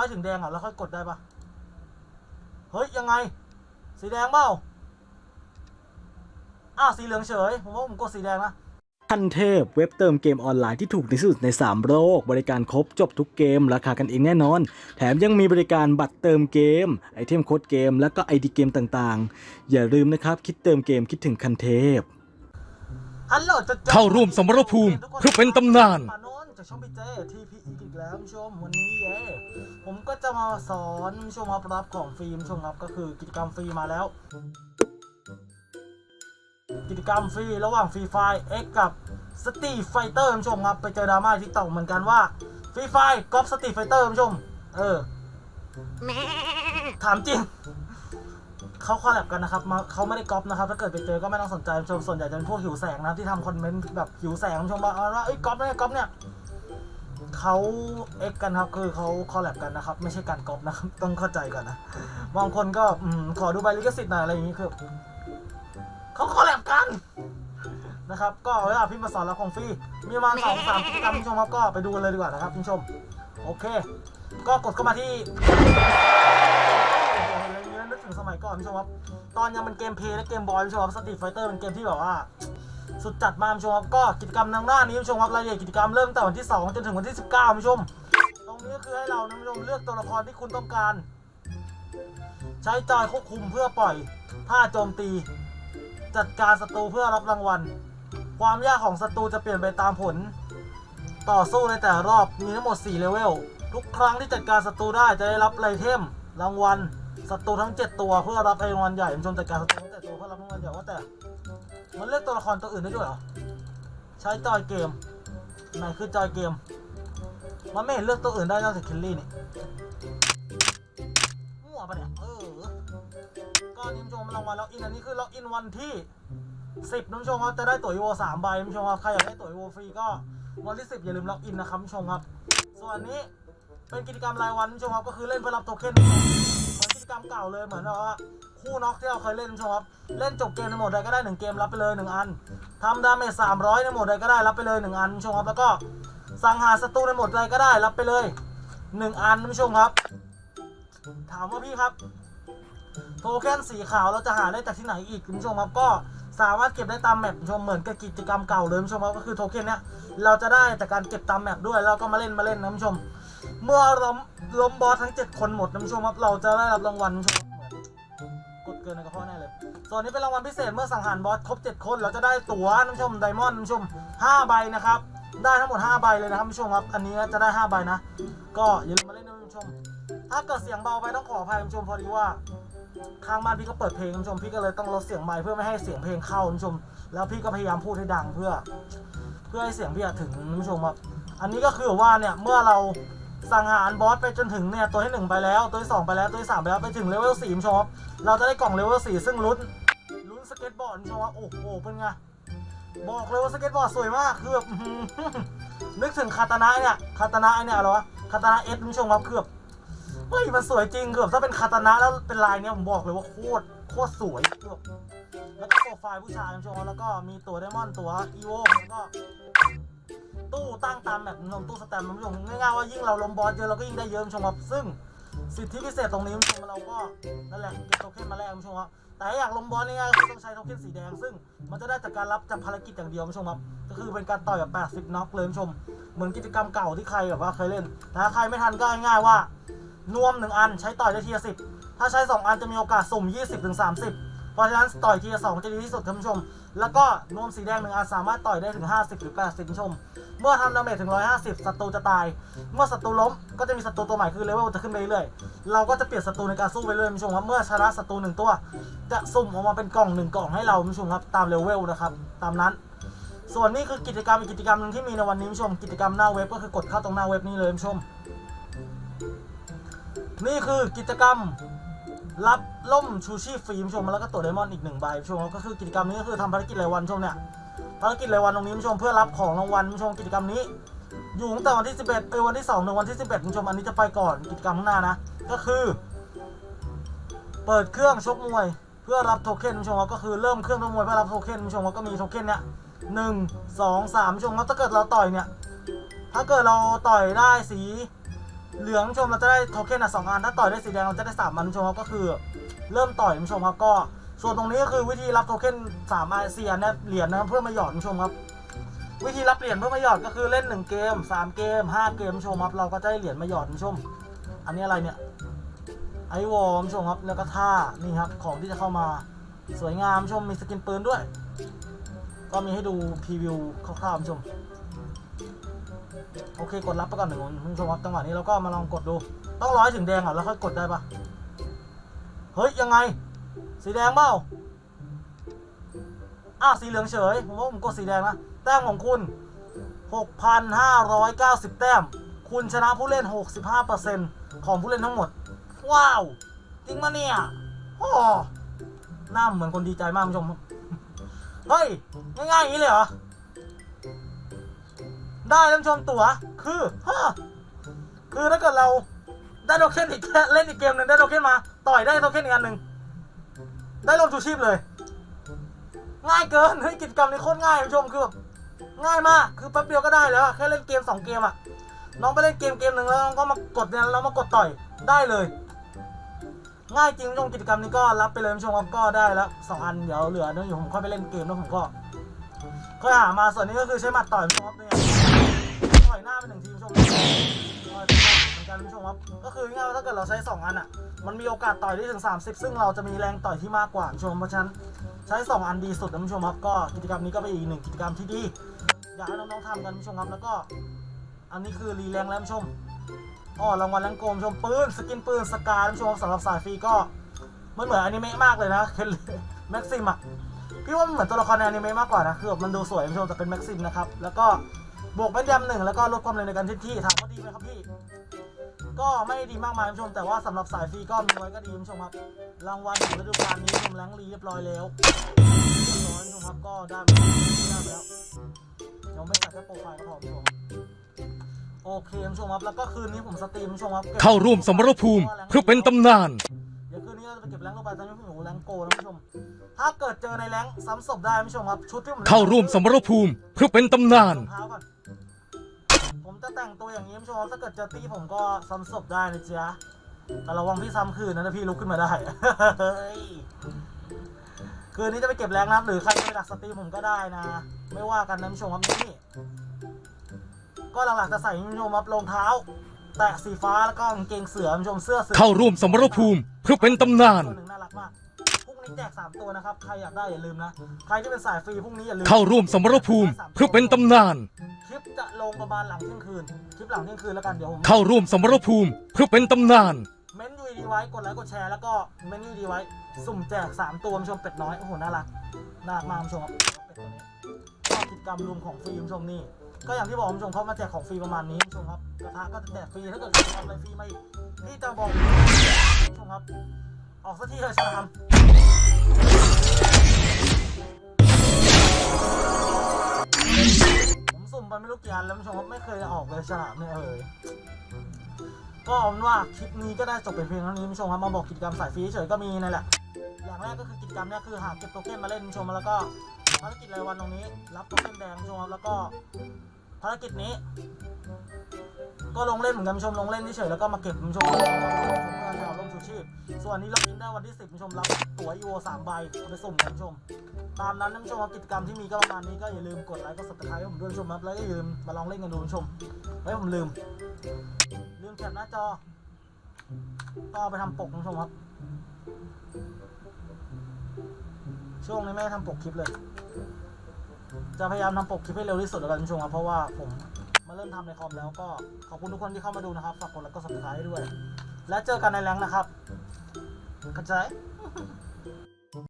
ให้ถึงแดงอะแล้วค่อยกดได้ปะเฮ้ยยังไง สีแดงเปล่าอ้าวสีเหลืองเฉยผมว่าผมกดสีแดงนะทันเทพเว็บเติมเกมออนไลน์ที่ถูกที่สุดใน 3 โลก บริการครบจบทุกเกม ราคากันเองแน่นอน แถมยังมีบริการบัตรเติมเกม ไอเทมโค้ดเกม และก็ไอดีเกมต่างๆ อย่าลืมนะครับ คิดเติมเกมคิดถึงคันเทพฮัลโหลจะเข้าร่วมสมรภูมิเพื่อเป็นตำนานปานนท์ จากช่องพี่เจทีพีอีกแล้วคุณผู้ชมวันนี้เย้ผมก็จะมาสอนคุณผู้ชมครับรับของฟรีคุณผู้ชมครับก็คือกิจกรรมฟรีมาแล้ว กิจกรรมฟรีระหว่างฟรีไฟเอ็กกับสตีไฟเตอร์คุณผู้ชมครับไปเจอดราม่าที่ตอกเหมือนกันว่าฟรีไฟก๊อปสตีไฟเตอร์คุณผู้ชม เออถามจริงเขาคอลแลบกันนะครับมาเขาไม่ได้ก๊อปนะครับ ถ้าเกิดไปเจอก็ไม่ต้องสนใจคุณผู้ชมส่วนใหญ่จะเป็นพวกหิวแสงนะที่ทำคอนเทนต์แบบหิวแสงคุณผู้ชมว่าเอาว่าเอ้ก๊อปเนี่ยก๊อปเนี่ย เขาเอ็กกันครับคือเขาคอลแลบกันนะครับ ไม่ใช่การก๊อปนะครับ ต้องเข้าใจก่อนนะบางคนก็อืมขอดูใบลิขสิทธิ์หน่อยอะไรอย่างนี้คือเขาคอลแลบกันนะครับก็เวลาพี่มาสอนเราของฟรีมีประมาณสองสามกิจกรรมคุณผู้ชมครับก็ไปดูกันเลยดีกว่านะครับคุณผู้ชม โอเค ก็กดเข้ามาที่อะไรเงี้ยนึกถึงสมัยก่อนพี่ชมครับตอนยังเป็นเกมเพลย์และเกมบอยพี่ชมครับสตรีทไฟเตอร์เป็นเกมที่แบบว่า สุดจัดมากพี่ชมครับก็กิจกรรมทางหน้านี้พี่ชมครับรายละเอียดกิจกรรมเริ่มตั้งแต่วันที่ 2 จนถึงวันที่ 19พี่ชม ตรงนี้ก็คือให้เรานะพี่ชมเลือกตัวละครที่คุณต้องการ ใช้จอยควบคุมเพื่อปล่อยท่าโจมตี จัดการศัตรูเพื่อรับรางวัล ความยากของศัตรูจะเปลี่ยนไปตามผล ต่อสู้ในแต่รอบมีทั้งหมด4เลเวลทุกครั้งที่จัดการศัตรูได้จะได้รับไอเทมรางวัลศัตรูทั้ง 7 ตัวเพื่อรับไอรางวัลใหญ่ผมชมจัดการศัตรูทั้ง7ตัวเพื่อรับรางวัลใหญ่ว่าแต่ มันเลือกตัวละครตัวอื่นได้ด้วยเหรอ ใช้จอยเกมไหนคือจอยเกม มันไม่เห็นเลือกตัวอื่นได้นอกจากคิลลี่นี่มั่วปะเนี่ย เออ ก็นี่ผู้ชมรางวัลล็อกอินอันนี้คือล็อกอินวันที่ 10นะผู้ชมครับจะได้ตั๋วอีโวสามใบผู้ชมครับใครอยากได้ตั๋วอีโวฟรีก็วันที่ 10 อย่าลืมล็อกอินนะครับผู้ชมครับ ส่วนนี้เป็นกิจกรรมรายวันผู้ชมครับก็คือเล่นเพื่อรับโทเค็นเหมือนกิจกรรมเก่าเลยเหมือนว่า คู่น็อกที่เราเคยเล่นผู้ชมครับ เล่นจบเกมในโหมดใดก็ได้หนึ่งเกมรับไปเลยหนึ่งอันทำดาเมจ300 ในโหมดใดก็ได้รับไปเลยหนึ่งอันชมครับ แล้วก็สังหารศัตรูในโหมดใดก็ได้รับไปเลยหนึ่งอันผู้ชมครับ ถามว่าพี่ครับ โทเค็นสีขาวเราจะหาได้จากที่ไหนอีกคุณผู้ชมครับก็สามารถเก็บได้ตามแมปชมเหมือนกับกิจกรรมเก่าเลยคุณผู้ชมครับก็คือโทเค็นเนี้ยเราจะได้จากการเก็บตามแมปด้วยแล้วก็มาเล่นมาเล่นนะคุณผู้ชม เมื่อล้มล้มบอสทั้ง 7 คนหมดนะคุณผู้ชมครับเราจะได้รับรางวัลคุณผู้ชม เหมือนกดเกินในกระเพาะแน่เลย ส่วนนี้เป็นรางวัลพิเศษเมื่อสังหารบอสครบ 7 คนเราจะได้ตั๋วนะคุณผู้ชมไดมอนด์คุณผู้ชม 5 ใบนะครับ ได้ทั้งหมด 5 ใบเลยนะครับผู้ชมครับ อันนี้จะได้ 5 ใบนะ ก็อย่าลืมมาเล่นนะคุณผู้ชม ถ้าเกิดเสียงเบาไปต้องขออภัยผู้ชมพอดีว่าข้างบ้านพี่ก็เปิดเพลงผู้ชม พี่ก็เลยต้องลดเสียงไมค์เพื่อไม่ให้เสียงเพลงเข้าผู้ชม แล้วพี่ก็พยายามพูดให้ดังเพื่อ เพื่อให้เสียงพี่ถึงผู้ชมครับ อันนี้ก็คือว่าเนี่ยเมื่อเรา สังหารบอสไปจนถึงเนี่ยตัวที่หนึ่งไปแล้วตัวที่สองไปแล้วตัวที่สามไปแล้วไปถึงเลเวลสี่ชมครับเราจะได้กล่องเลเวลสี่ซึ่งลุ้นลุ้นสเก็ตบอร์ดชมครับโอ้โหเป็นไงบอกเลยว่าสเก็ตบอร์ดสวยมากคือแบบนึกถึงคาตานะเนี่ยคาตานะเนี่ยอะไรวะคาตานะเอสคุณผู้ชมครับคือแบบเฮ้ยมันสวยจริงคือบบถ้าเป็นคาตานะแล้วเป็นลายเนี้ยผมบอกเลยว่าโคตรโคตรสวยคือแบบแล้วก็โปรไฟล์ผู้ชายคุณผู้ชมแล้วก็มีตัวไดมอนด์ตัวอีโวแล้วก็ ตู้ตั้งตามแบบนมตู้สแตมป์คุณผู้ชมง่ายๆว่ายิ่งเราลมบอสเยอะเราก็ยิ่งได้เยอะชมครับซึ่งสิทธิพิเศษตรงนี้คุณผู้ชมเราก็นั่นแหละเก็บโทเค็นมาแลกคุณผู้ชมครับแต่ถ้าอยากลมบอสง่ายๆก็ต้องใช้โทเค็นสีแดง ซึ่งมันจะได้จากการรับจากภารกิจอย่างเดียวคุณผู้ชมครับก็คือเป็นการต่อยแบบ80น็อกเลยคุณผู้ชม เหมือนกิจกรรมเก่าที่ใครแบบว่าเคยเล่นถ้าใครไม่ทันก็ง่ายๆว่านวมหนึ่งอันใช้ต่อยได้ทีละสิบถ้าใช้สองอันจะมีโอกาสสุ่ม20ถึง30 ราะฉะนั้นต่อยทีละสองจะดีที่สุดครับคุณผู้ชม แล้วก็นวมสีแดงหนึ่งอันสามารถต่อยได้ถึง 50 หรือ 80คุณผู้ชม เมื่อทำดาเมจถึง 150ศัตรูจะตาย เมื่อศัตรูล้มก็จะมีศัตรูตัวใหม่คือเลเวลจะขึ้นไปเรื่อยๆเราก็จะเปลี่ยนศัตรูในการสู้ไปเรื่อยๆคุณผู้ชมครับเมื่อชนะศัตรูหนึ่งตัว จะสุ่มออกมาเป็นกล่องหนึ่งกล่องให้เราคุณผู้ชมครับตามเลเวลนะครับตามนั้นส่วนนี้คือกิจกรรมอีกกิจกรรมหนึ่งที่มีในวันนี้คุณผู้ชม กิจกรรมหน้าเว็บก็คือกดเข้าตรงหน้าเว็บนี้เลยผู้ชม นี่คือกิจกรรม รับล่มชูชีพฟรีคุณผู้ชมแล้วก็ตัวไดมอนด์อีกหนึ่งใบผู้ชมก็คือกิจกรรมนี้ก็คือทำภารกิจรายวันชมเนี่ยภารกิจรายวันตรงนี้ผู้ชมเพื่อรับของรางวัลผู้ชมกิจกรรมนี้ อยู่ตั้งแต่วันที่ 11ไปวันที่2ถึงวันที่ 11ผู้ชมอันนี้จะไปก่อนกิจกรรมข้างหน้านะ ก็คือ เปิดเครื่องชกมวย เพื่อรับโทเค็นผู้ชมก็คือเริ่มเครื่องชกมวยเพื่อรับโทเค็นผู้ชมก็มีโทเค็นเนี่ยหนึ่งสองสามผู้ชมครับถ้าเกิดเราต่อยเนี่ยถ้าเกิดเราต่อยได้สี เหลืองชมเราจะได้โทเค็นอะสองอันถ้าต่อยได้สีแดงเราจะได้สามอันชมครับก็คือ เริ่มต่อยชมครับก็ ส่วนตรงนี้ก็คือวิธีรับโทเค็นสามอาเซียนเนี่ยเหรียญนะครับเพื่อมาหยอดชมครับ วิธีรับเหรียญเพื่อมาหยอดก็คือเล่นหนึ่งเกมสามเกมห้าเกมชมครับเราก็จะได้เหรียญมาหยอดชม อันนี้อะไรเนี่ยไอวอลคุณผู้ชมครับแล้วก็ท่านี่ครับของที่จะเข้ามาสวยงามชมมีสกินปืนด้วย ก็มีให้ดูพรีวิวคร่าวๆคุณผู้ชม โอเค กดรับไปก่อนหนึ่งคุณชมครับจังหวะนี้เราก็มาลองกดดู ต้องร้อยถึงแดงอะแล้วค่อยกดได้ปะเฮ้ย ยังไง สีแดงเปล่าอ้าสีเหลืองเฉย ผมว่าผมกดสีแดงนะ แต้มของคุณ 6,590 แต้ม คุณชนะผู้เล่น 65%ของผู้เล่นทั้งหมด ว้าว จริงมะเนี่ยโอ้หน้าเหมือนคนดีใจมากคุณผู้ชม เฮ้ย ง่ายๆอย่างนี้เลยเหรอ ได้ท่านผู้ชมตั๋วคือฮะคือถ้าเกิดเราได้โทเค็นอีกเล่นอีกเกมหนึ่งได้โทเค็นมา ต่อยได้โทเค็นอีกอันหนึ่งได้ลงชูชีพเลย ง่ายเกินเฮ้ยกิจกรรมนี้โคตรง่ายท่านผู้ชมคือแบบง่ายมากคือแป๊บเดียวก็ได้แล้วแค่เล่นเกมสองเกมอะน้องไปเล่นเกมเกมหนึ่งแล้วน้องก็มากดเนี่ยแล้วมากดต่อยได้เลย ง่ายจริงท่านผู้ชมกิจกรรมนี้ก็รับไปเลยท่านผู้ชมครับก็ได้แล้วสองอันเดี๋ยวเหลือเดี๋ยวผมค่อยไปเล่นเกมแล้วผมก็ค่อยหามาส่วนนี้ก็คือใช้หมัดต่อยท่านผู้ชมครับเนี่ย ต่อยหน้าไปหนึ่งทีมชมเหมือนกันผู้ชมครับ ก็คือง่ายว่าถ้าเกิดเราใช้2อันอะ มันมีโอกาสต่อยได้ถึง 30 ซึ่งเราจะมีแรงต่อยที่มากกว่าผู้ชม เพราะฉะนั้นใช้ 2 อันดีสุดนะผู้ชมครับ ก็กิจกรรมนี้ก็เป็นอีกหนึ่งกิจกรรมที่ดี อยากให้น้องๆทำกันผู้ชมครับ แล้วก็ อันนี้คือรีแรงแล้วผู้ชมอ๋อรางวัลแรงโกมชมปืนสกินปืนสกาผู้ชมครับสำหรับสายฟรีก็มันเหมือนอนิเมะมากเลยนะเคนแม็กซิมอะพี่ว่ามันเหมือนตัวละครในอนิเมะมากกว่านะคือแบบมันดูสวยคุณผู้ชมแต่เป็นแม็กซิมนะครับแล้วก็ บวกแม่นยำหนึ่งแล้วก็ลดความเร็วในการทิศที่ถามว่าดีไหมครับพี่ ก็ไม่ได้ดีมากมายคุณผู้ชม แต่ว่าสำหรับสายฟรีก็มีไว้ก็ดีคุณผู้ชมครับ รางวัลของฤดูกาลนี้คุณผู้ชมแรงรีเรียบร้อยแล้วเรียบร้อยคุณผู้ชมครับก็ได้ไปได้ไปแล้วยังไม่ใส่แค่โปรไฟล์ก็พอคุณผู้ชมโอเคคุณผู้ชมครับแล้วก็คืนนี้ผมสตรีมคุณผู้ชมครับก็บเข้าร่วมสมรภูมิเพื่อเป็นตำนานเดี๋ยวคืนนี้เราจะไปเก็บแรงค์ลงไปตอนนี้ผมอยู่แรงค์โกนะคุณผู้ชมถ้าเกิดเจอในแรงค์ซ้ำศพได้คุณผู้ชมครับชุดที่ผมเข้าร่วมสมรภูมิเพื่อเป็นตำนาน แต่งตัวอย่างนี้คุณผู้ชมครับถ้าเกิดเจอตีผมก็ซ้ำศพได้นะจ๊ะแต่ระวังพี่ซ้ำคืนนะถ้าพี่ลุกขึ้นมาได้เฮ้ยคืนนี้จะไปเก็บแรงค์นะครับหรือใครจะไปดักสตรีมผมก็ได้นะ ไม่ว่ากันนะคุณผู้ชมครับนี่ก็หลักๆจะใส่คุณผู้ชมครับรองเท้า แตะสีฟ้าแล้วก็กางเกงเสือคุณผู้ชมเสื้อเสือเข้าร่วมสมรภูมิเพื่อเป็นตำนานตัวหนึ่งน่ารักมากพรุ่งนี้แจก3ตัวนะครับ ใครอยากได้อย่าลืมนะ ใครที่เป็นสายฟรีพรุ่งนี้อย่าลืม เข้าร่วมสมรภูมิเพื่อเป็นตำนานคลิป จะลงประมาณหลังเที่ยงคืน คลิปหลังเที่ยงคืนแล้วกันเดี๋ยวผมเข้าร่วมสมรภูมิเพื่อเป็นตำนาน เม้นยูดีไว้ กดไลค์กดแชร์แล้วก็เม้นยูดีไว้ สุ่มแจก 3 ตัวคุณผู้ชมเป็ดน้อย โอ้โห น่ารัก น่ารักมากคุณผู้ชมครับเป็ดตัวนี้ก็กิจกรรมรวมของฟรีคุณผู้ชมนี่ ก็อย่างที่บอกคุณผู้ชมเขามาแจกของฟรีประมาณนี้คุณผู้ชมครับกระทะก็จะแจกฟรีถ้าเกิดทำอะไรฟรีมาอีกพี่จะบอกคุณผู้ชมครับ ออกสักทีเถอะชนะผม สุ่มไปไม่รู้กี่อันแล้วคุณผู้ชมครับไม่เคยออกเลยฉลามเนี่ยเอ่ยก็เอาว่าคลิปนี้ก็ได้จบเป็นเพียงเท่านี้คุณผู้ชมครับมาบอกกิจกรรมสายฟรีเฉยก็มีนั่นแหละ อย่างแรกก็คือกิจกรรมเนี่ยคือหาเก็บโทเค็นมาเล่นคุณผู้ชมแล้วก็ภารกิจรายวันตรงนี้ รับโทเค็นแดงคุณผู้ชมครับแล้วก็ภารกิจนี้ ก็ลงเล่นเหมือนกันคุณผู้ชมลงเล่นเฉยแล้วก็มาเก็บคุณผู้ชม ชื่อให้เราลงชีพ ส่วนนี้เราอินได้วันที่ 10คุณผู้ชมรับตั๋วอีโว3ใบไปสุ่มกันคุณผู้ชม ตามนั้นคุณผู้ชมกิจกรรมที่มีก็ประมาณนี้ก็อย่าลืมกดไลค์กด subscribe ให้ผมด้วยคุณผู้ชมครับแล้วก็อย่าลืมมาลองเล่นกันดูคุณผู้ชมไว้ผมลืม ลืมแคปหน้าจอก็ไปทำปกคุณผู้ชมครับช่วงนี้ไม่ได้ทำปกคลิปเลย จะพยายามทำปกคลิปให้เร็วที่สุดแล้วกันคุณผู้ชมครับเพราะว่าผมมาเริ่มทำในคอมแล้วก็ขอบคุณทุกคนที่เข้ามาดูนะครับ ฝากกดไลค์กด subscribe ให้ด้วย แล้วเจอกันในแรงนะครับเข้าใจ